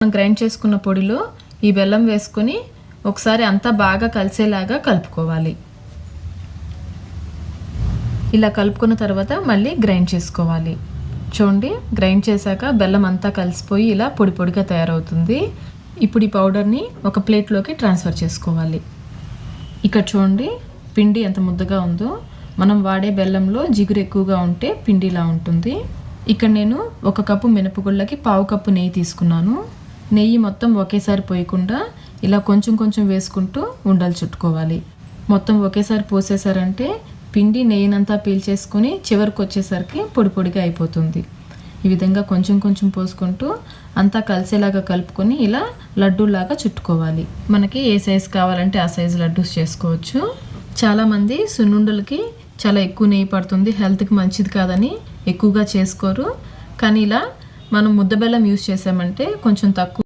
మనం గ్రైండ్ చేసుకున్న పొడిలో ఈ బెల్లం వేసుకొని ఒకసారి అంతా బాగా కలిసేలాగా కలుపుకోవాలి. ఇలా కలుపుకున్న తర్వాత మళ్ళీ గ్రైండ్ చేసుకోవాలి. చూడండి గ్రైండ్ చేశాక బెల్లం అంతా కలిసిపోయి ఇలా పొడి పొడిగా తయారవుతుంది. ఇప్పుడు ఈ పౌడర్ని ఒక ప్లేట్లోకి ట్రాన్స్ఫర్ చేసుకోవాలి. ఇక్కడ చూడండి పిండి ఎంత ముద్దగా ఉందో. మనం వాడే బెల్లంలో జిగురు ఎక్కువగా ఉంటే పిండిలా ఉంటుంది. ఇక్కడ నేను ఒక కప్పు మినపగుళ్ళకి పావు కప్పు నెయ్యి తీసుకున్నాను. నెయ్యి మొత్తం ఒకేసారి పోయకుండా ఇలా కొంచెం కొంచెం వేసుకుంటూ ఉండలు చుట్టుకోవాలి. మొత్తం ఒకేసారి పోసేసారంటే పిండి నెయ్యినంతా పీల్చేసుకొని చివరికి వచ్చేసరికి పొడి పొడిగా అయిపోతుంది. ఈ విధంగా కొంచెం కొంచెం పోసుకుంటూ అంతా కలిసేలాగా కలుపుకొని ఇలా లడ్డూలాగా చుట్టుకోవాలి. మనకి ఏ సైజు కావాలంటే ఆ సైజు లడ్డూస్ చేసుకోవచ్చు. చాలామంది సున్నుండలకి చాలా ఎక్కువ నెయ్యి పడుతుంది. హెల్త్కి మంచిది కాదని ఎక్కువగా చేసుకోరు. కానీ ఇలా మనం ముద్ద బెల్లం యూస్ చేసామంటే కొంచెం తక్కువ